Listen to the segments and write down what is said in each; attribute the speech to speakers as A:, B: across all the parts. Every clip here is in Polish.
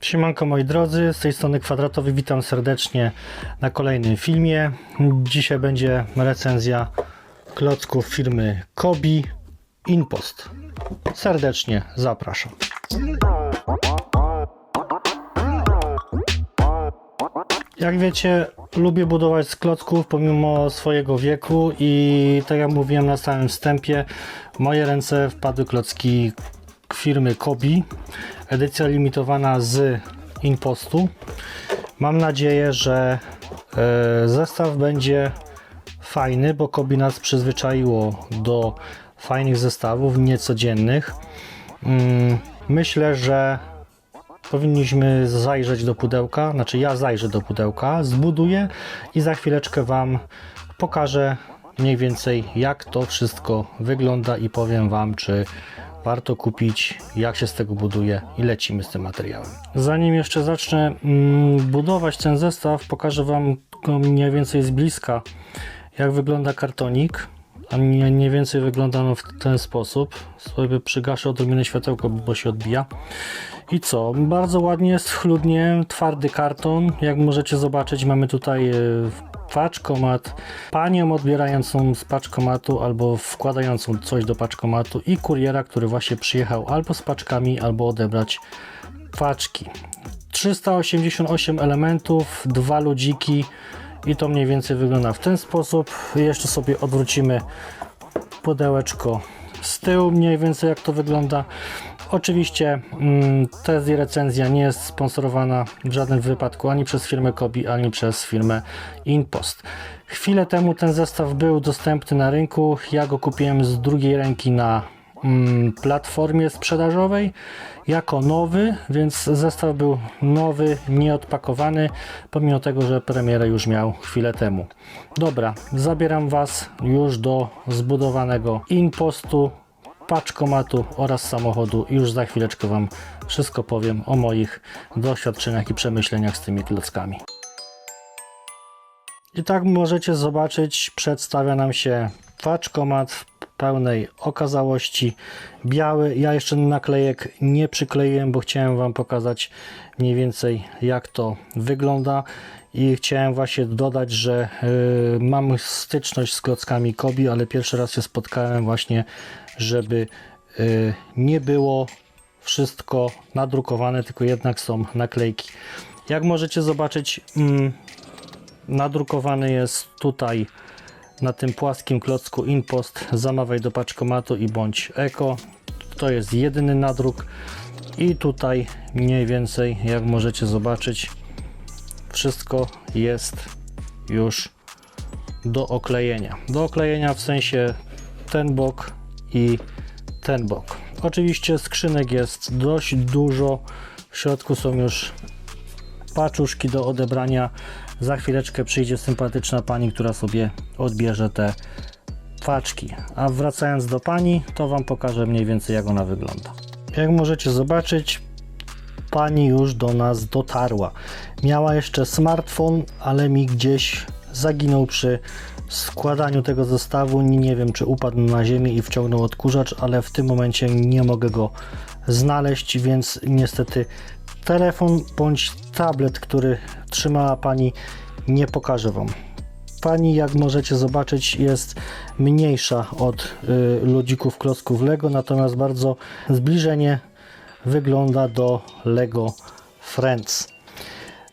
A: Siemanko moi drodzy, z tej strony Kwadratowy, witam serdecznie na kolejnym filmie. Dzisiaj będzie recenzja klocków firmy Kobi Inpost. Serdecznie zapraszam. Jak wiecie, lubię budować z klocków pomimo swojego wieku i tak jak mówiłem na samym wstępie, moje ręce wpadły klocki firmy Kobi, edycja limitowana z Impostu. Mam nadzieję, że e, zestaw będzie fajny, bo Kobi nas przyzwyczaiło do fajnych zestawów, niecodziennych. Mm, myślę, że powinniśmy zajrzeć do pudełka, znaczy ja zajrzę do pudełka, zbuduję i za chwileczkę Wam pokażę mniej więcej jak to wszystko wygląda i powiem Wam, czy warto kupić, jak się z tego buduje i lecimy z tym materiałem. Zanim jeszcze zacznę mm, budować ten zestaw, pokażę Wam go mniej więcej z bliska, jak wygląda kartonik. A mniej więcej wygląda on w ten sposób. Sobie przygaszę odrobinę światełko, bo się odbija. I co? Bardzo ładnie schludnie, twardy karton. Jak możecie zobaczyć, mamy tutaj e, paczkomat, panią odbierającą z paczkomatu albo wkładającą coś do paczkomatu i kuriera, który właśnie przyjechał albo z paczkami, albo odebrać paczki. 388 elementów, dwa ludziki i to mniej więcej wygląda w ten sposób. Jeszcze sobie odwrócimy pudełeczko z tyłu, mniej więcej jak to wygląda. Oczywiście mm, ta recenzja nie jest sponsorowana w żadnym wypadku ani przez firmę Kobi, ani przez firmę Inpost. Chwilę temu ten zestaw był dostępny na rynku. Ja go kupiłem z drugiej ręki na mm, platformie sprzedażowej jako nowy, więc zestaw był nowy, nieodpakowany, pomimo tego, że premierę już miał chwilę temu. Dobra, zabieram Was już do zbudowanego Inpostu paczkomatu oraz samochodu już za chwileczkę Wam wszystko powiem o moich doświadczeniach i przemyśleniach z tymi klockami. I tak możecie zobaczyć, przedstawia nam się paczkomat w pełnej okazałości. Biały, ja jeszcze naklejek nie przykleiłem, bo chciałem Wam pokazać mniej więcej jak to wygląda i chciałem właśnie dodać, że y, mam styczność z klockami Kobi, ale pierwszy raz się spotkałem właśnie, żeby y, nie było wszystko nadrukowane, tylko jednak są naklejki. Jak możecie zobaczyć, mm, nadrukowany jest tutaj na tym płaskim klocku Impost zamawiaj do paczkomatu i bądź eko. To jest jedyny nadruk i tutaj mniej więcej jak możecie zobaczyć wszystko jest już do oklejenia. Do oklejenia w sensie ten bok i ten bok. Oczywiście skrzynek jest dość dużo. W środku są już paczuszki do odebrania. Za chwileczkę przyjdzie sympatyczna pani, która sobie odbierze te paczki. A wracając do pani, to Wam pokażę mniej więcej jak ona wygląda. Jak możecie zobaczyć, pani już do nas dotarła. Miała jeszcze smartfon, ale mi gdzieś zaginął przy składaniu tego zestawu. Nie, wiem, czy upadł na ziemię i wciągnął odkurzacz, ale w tym momencie nie mogę go znaleźć, więc niestety telefon bądź tablet, który trzymała pani, nie pokażę Wam. Pani, jak możecie zobaczyć, jest mniejsza od y, ludzików klocków Lego, natomiast bardzo zbliżenie wygląda do Lego Friends.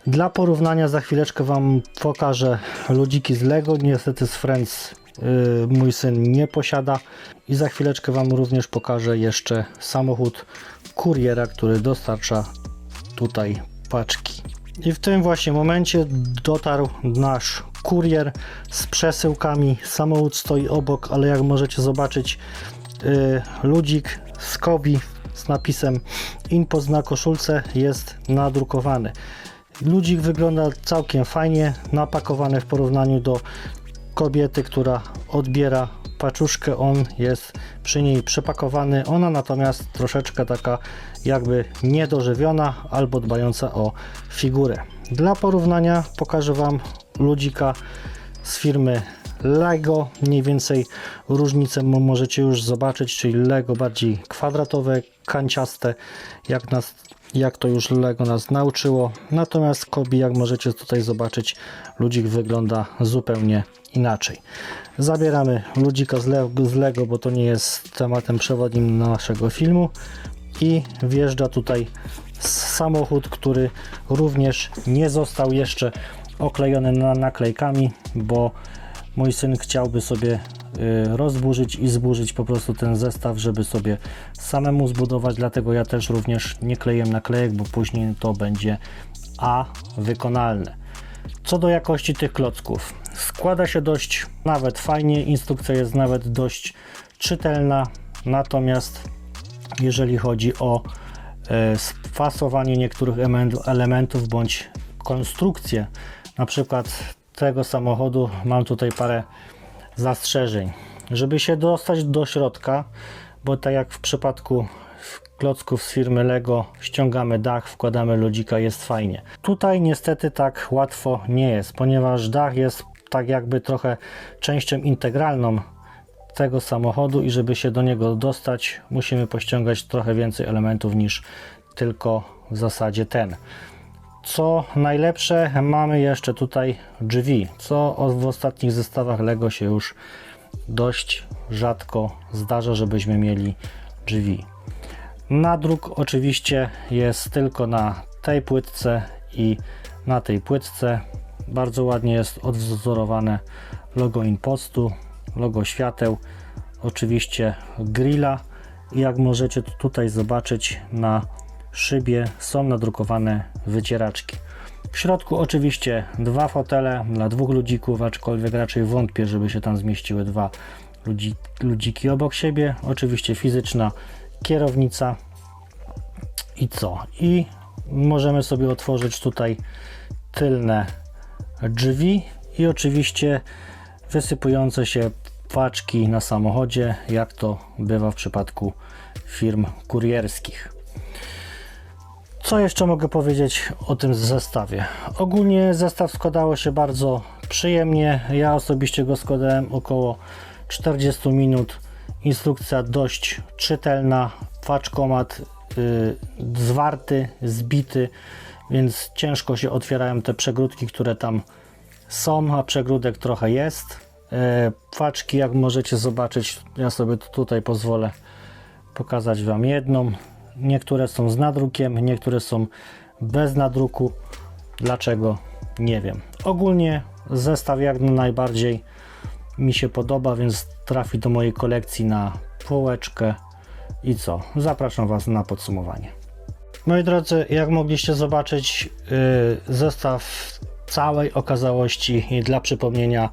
A: Dla porównania za chwileczkę Wam pokażę ludziki z Lego. Niestety z Friends yy, mój syn nie posiada. I za chwileczkę Wam również pokażę jeszcze samochód kuriera, który dostarcza tutaj paczki. I w tym właśnie momencie dotarł nasz kurier z przesyłkami. Samochód stoi obok, ale jak możecie zobaczyć, yy, ludzik z Kobi z napisem Impost na koszulce jest nadrukowany. Ludzik wygląda całkiem fajnie, napakowany w porównaniu do kobiety, która odbiera paczuszkę. On jest przy niej przepakowany, ona natomiast troszeczkę taka jakby niedożywiona albo dbająca o figurę. Dla porównania pokażę Wam ludzika z firmy Lego. Mniej więcej różnicę możecie już zobaczyć, czyli Lego bardziej kwadratowe, kanciaste, jak na jak to już Lego nas nauczyło. Natomiast Kobi, jak możecie tutaj zobaczyć, ludzik wygląda zupełnie inaczej. Zabieramy ludzika z, Le z Lego, bo to nie jest tematem przewodnim naszego filmu. I wjeżdża tutaj samochód, który również nie został jeszcze oklejony na naklejkami, bo mój syn chciałby sobie rozburzyć i zburzyć po prostu ten zestaw, żeby sobie samemu zbudować, dlatego ja też również nie kleję naklejek, bo później to będzie A wykonalne. Co do jakości tych klocków, składa się dość nawet fajnie, instrukcja jest nawet dość czytelna, natomiast jeżeli chodzi o e, spasowanie niektórych elementów bądź konstrukcję, na przykład tego samochodu, mam tutaj parę zastrzeżeń. Żeby się dostać do środka, bo tak jak w przypadku klocków z firmy Lego, ściągamy dach, wkładamy lodzika, jest fajnie. Tutaj niestety tak łatwo nie jest, ponieważ dach jest tak jakby trochę częścią integralną tego samochodu i żeby się do niego dostać, musimy pościągać trochę więcej elementów niż tylko w zasadzie ten. Co najlepsze, mamy jeszcze tutaj drzwi, co w ostatnich zestawach Lego się już dość rzadko zdarza, żebyśmy mieli drzwi. Nadruk oczywiście jest tylko na tej płytce i na tej płytce. Bardzo ładnie jest odwzorowane logo impostu, logo świateł, oczywiście grilla i jak możecie tu- tutaj zobaczyć na szybie są nadrukowane wycieraczki. W środku oczywiście dwa fotele dla dwóch ludzików, aczkolwiek raczej wątpię, żeby się tam zmieściły dwa ludzi, ludziki obok siebie. Oczywiście fizyczna kierownica i co? I możemy sobie otworzyć tutaj tylne drzwi i oczywiście wysypujące się paczki na samochodzie, jak to bywa w przypadku firm kurierskich. Co jeszcze mogę powiedzieć o tym zestawie? Ogólnie zestaw składało się bardzo przyjemnie. Ja osobiście go składałem około 40 minut. Instrukcja dość czytelna, paczkomat y, zwarty, zbity, więc ciężko się otwierają te przegródki, które tam są, a przegródek trochę jest. Paczki, jak możecie zobaczyć, ja sobie tutaj pozwolę pokazać Wam jedną. Niektóre są z nadrukiem, niektóre są bez nadruku. Dlaczego? Nie wiem. Ogólnie zestaw jak najbardziej mi się podoba, więc trafi do mojej kolekcji na półeczkę. I co? Zapraszam Was na podsumowanie. Moi drodzy, jak mogliście zobaczyć, yy, zestaw całej okazałości dla przypomnienia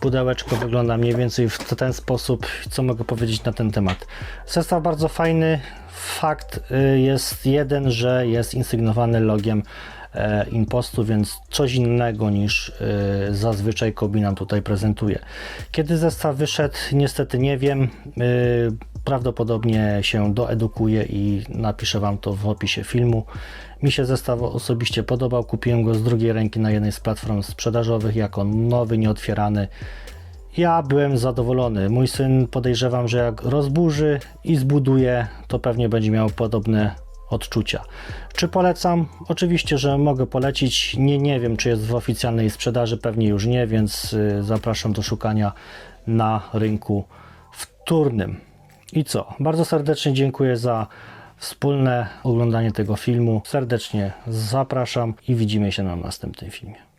A: pudełeczko wygląda mniej więcej w ten sposób. Co mogę powiedzieć na ten temat? Zestaw bardzo fajny. Fakt y, jest jeden, że jest insygnowany logiem e, impostu, więc coś innego niż y, zazwyczaj Kobi nam tutaj prezentuje. Kiedy zestaw wyszedł, niestety nie wiem. Y, Prawdopodobnie się doedukuję i napiszę Wam to w opisie filmu. Mi się zestaw osobiście podobał. Kupiłem go z drugiej ręki na jednej z platform sprzedażowych jako nowy, nieotwierany. Ja byłem zadowolony. Mój syn podejrzewam, że jak rozburzy i zbuduje, to pewnie będzie miał podobne odczucia. Czy polecam? Oczywiście, że mogę polecić. Nie, nie wiem, czy jest w oficjalnej sprzedaży, pewnie już nie, więc y, zapraszam do szukania na rynku wtórnym. I co? Bardzo serdecznie dziękuję za wspólne oglądanie tego filmu. Serdecznie zapraszam i widzimy się na następnym filmie.